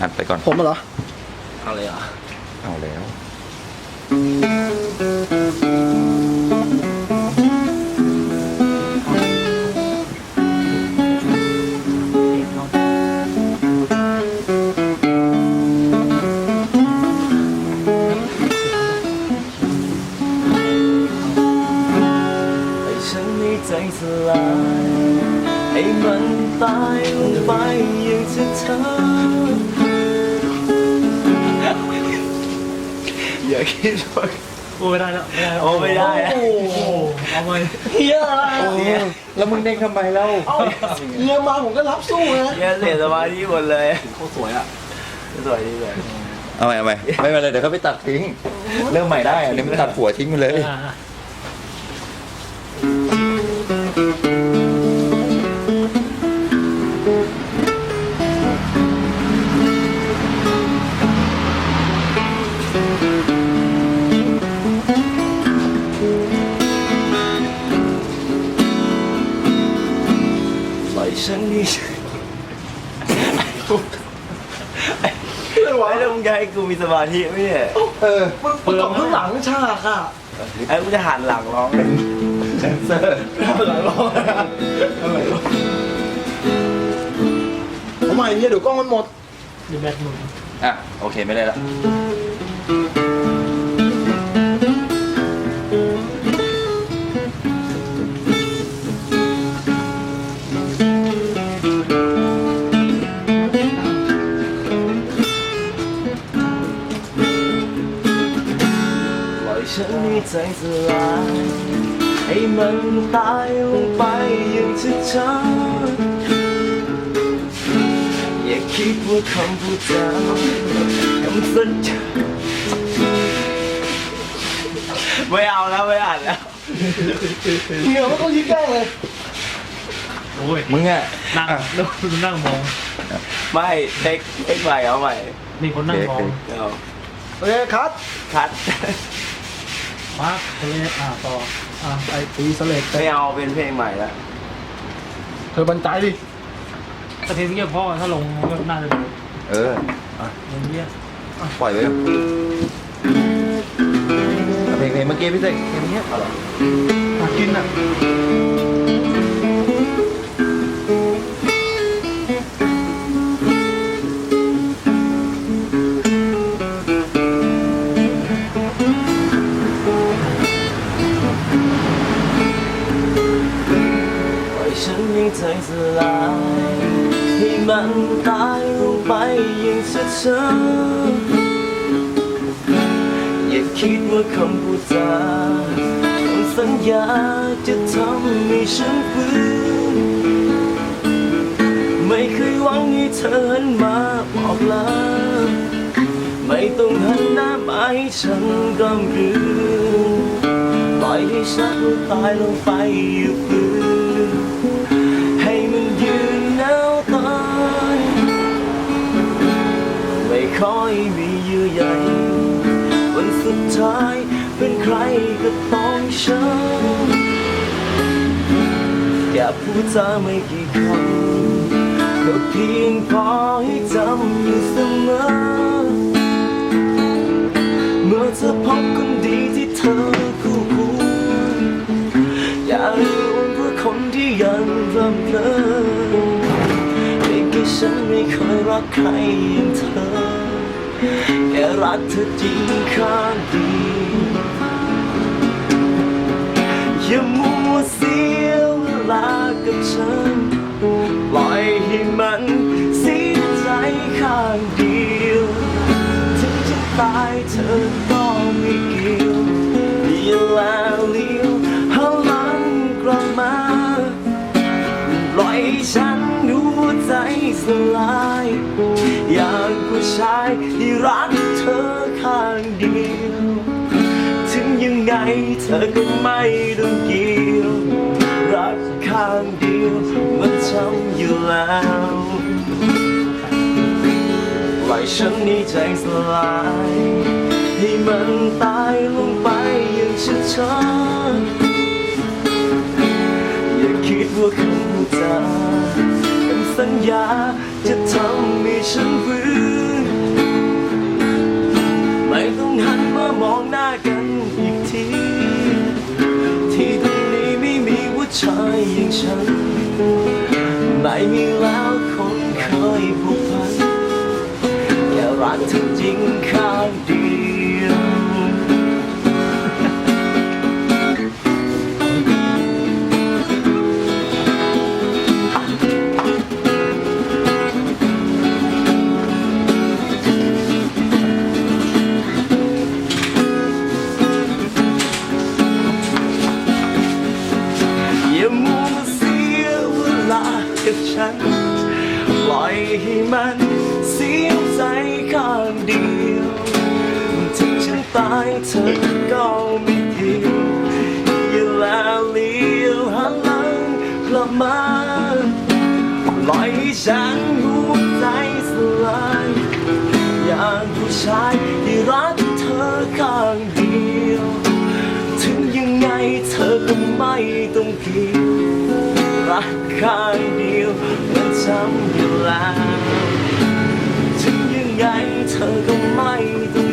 อัดไปก่อน ผมเหรอ เอาเลยเหรอ เอาแล้ว ให้ฉันในใจสลาย ให้มันตายลงไปอย่างช้าๆ อย่าคิดว่า โอ้ไม่ได้แล้วไม่ได้แล้วโอ้ไม่ได้อะโอ้โหเอาไปเฮียอะไรเนี่ยแล้วมึงเด้งทำไมเล่าเอ้าเมียมาผมก็รับสู้นะเฮียเสียสมาธิหมดเลยโคตรสวยอะสวยดีเลยเอาใหม่เอาใหม่ไม่เป็นไรเดี๋ยวเขาไปตัดทิ้ง เริ่มใหม่ได้อันนี้มันตัดหัวทิ้งไปเลย อ่า ไม่ไหวไอ้แล้วมึงจะให้กูมีสมาธิไหมเนี่ยเออมันประกอบข้างหลังฉากอะไอ้กูจะหันหลังร้องเลยเซนเซอร์หลังร้องอะไรวะทำไมเนี่ยเดี๋ยวกล้องมันหมดดีแบทหนุนอะโอเคไม่ได้ละ ให้ใจสลายให้มันตายลงไปอย่างช้าๆอย่าคิดว่าคำพูดจาคำสัญญาไม่เอาแล้วไม่อ่านแล้วเมียมันต้องยิ้มแกล้งเลยโอ้ยมึงอะนั่งอะนั่งมอง ไม่เท็กเท็กใหม่เอาใหม่มีคนนั่งมองเอาโอเคคัดคัด มาร์คทะเลอ่าต่ออะไอ้ตีสเลดไม่เอาเป็นเพลงใหม่แล้วเธอบรรจัยดิสะเทนเงียบพ่อถ้าลงก็น่าจะดูเออ อย่างเงี้ยปล่อยไว้ก่อนเอาเพลงเพลงเมื่อกี้พี่เสกเพลงเนี้ยมากินอะ อย่างช้าๆอย่าคิดว่าคำพูดจาคำสัญญาจะทำให้ฉันฟื้นไม่เคยหวังให้เธอหันมาบอกลาไม่ต้องหันหน้ามาให้ฉันกำกืนปล่อยให้ฉันตายลงไปอยู่พื้น คอยมีเยื่อใยวันสุดท้ายเป็นใครก็ต้องฉันแค่พูดจาไม่กี่คำก็เพียงพอให้จำอยู่เสมอ เมื่อเธอพบคนดีที่เธอคู่ควรอย่าลืมว่าคนที่ยังรำเพลินเพียงแค่ฉันไม่เคยรักใครอย่างเธอ แค่รักเธอจริงข้างเดียวอย่ามัวเสียเวลากับฉันปล่อยให้มันเสียใจข้างเดียวถึงจะตายเธอก็ไม่เกี่ยวอย่าแล้วเลี้ยวหันหลังกลับมา ปล่อยให้ฉันหัวใจสลาย อย่างผู้ชายที่รักเธอข้างเดียว ถึงยังไงเธอก็ไม่ต้องเกี่ยว รักข้างเดียวมันช้ำอยู่แล้วปล่อยฉันนี้ใจสลายให้มันตายลงไปอย่างช้าๆอย่าคิดว่าคำพูดจาคำสัญญา จะทำให้ฉันฟื้นไม่ต้องหันมามองหน้ากันอีกที ที่ตรงนี้ไม่มีผู้ชายอย่างฉัน ไม่มีแล้วคนเคยผูกพันแค่รักเธอจริงข้างดี มันเสียใจข้างเดียวถึงฉันตายเธอก็ไม่เดียวอย่าแลเลี้ยวหันหลังกลับมาปล่อยให้ฉันหัวใจสลายอย่างผู้ชายที่รักเธอข้างเดียว ถึงยังไงเธอก็ไม่ต้องเกี่ยวรักข้างำอยู่แ